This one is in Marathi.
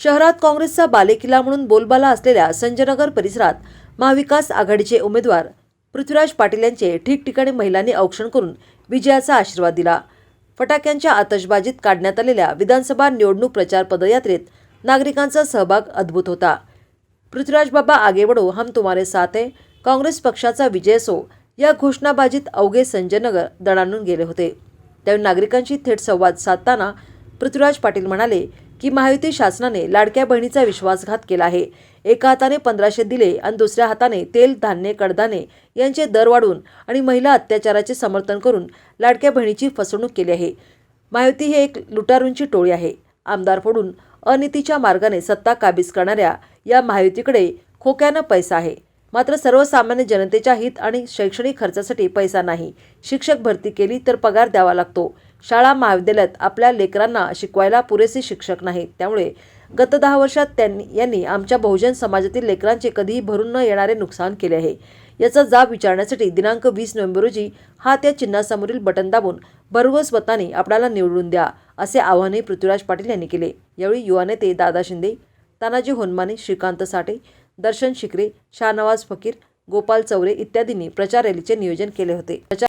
शहरात काँग्रेसचा बालेकिल्ला म्हणून बोलबाला असलेल्या संजयनगर परिसरात महाविकास आघाडीचे उमेदवार पृथ्वीराज पाटील यांचे ठिकठिकाणी महिलांनी औक्षण करून विजयाचा आशीर्वाद दिला. फटाक्यांच्या आतषबाजीत काढण्यात आलेल्या विधानसभा निवडणूक प्रचार पदयात्रेत नागरिकांचा सहभाग अद्भुत होता. पृथ्वीराज बाबा आगे बढो हम तुम्हारे साथ आहे काँग्रेस पक्षाचा विजय असो या घोषणाबाजीत अवघे संजयनगर दडाणून गेले होते. त्यावेळी नागरिकांशी थेट संवाद साधताना पृथ्वीराज पाटील म्हणाले की महायुती शासनाने लाडक्या बहिणीचा विश्वासघात केला आहे. एका हाताने पंधराशे दिले आणि दुसऱ्या हाताने तेल धान्य कडधान्य यांचे दर वाढवून आणि महिला अत्याचाराचे समर्थन करून लाडक्या बहिणीची फसवणूक केली आहे. महायुती ही एक लुटारूंची टोळी आहे. आमदार फोडून अनितीच्या मार्गाने सत्ता काबीज करणाऱ्या या महायुतीकडे खोक्यानं पैसा आहे. मात्र सर्वसामान्य जनतेच्या हित आणि शैक्षणिक खर्चासाठी पैसा नाही. शिक्षक भरती केली तर पगार द्यावा लागतो. शाळा महाविद्यालयात आपल्या लेकरांना शिकवायला पुरेसे शिक्षक नाहीत. त्यामुळे गत दहा वर्षात त्यांनी यांनी आमच्या बहुजन समाजातील लेकरांचे कधीही भरून न येणारे नुकसान केले आहे. याचा जाब विचारण्यासाठी दिनांक वीस नोव्हेंबर रोजी हा त्या चिन्हासमोरील बटन दाबून भरघोस स्वतःने आपल्याला निवडून द्या असे आवाहनही पृथ्वीराज पाटील यांनी केले. यावेळी युवा नेते दादा शिंदे तानाजी होनमाने श्रीकांत साठे दर्शन शिकरे शाहनवाज फकीर गोपाल चौरे इत्यादींनी प्रचार रॅलीचे नियोजन केले होते. प्रचार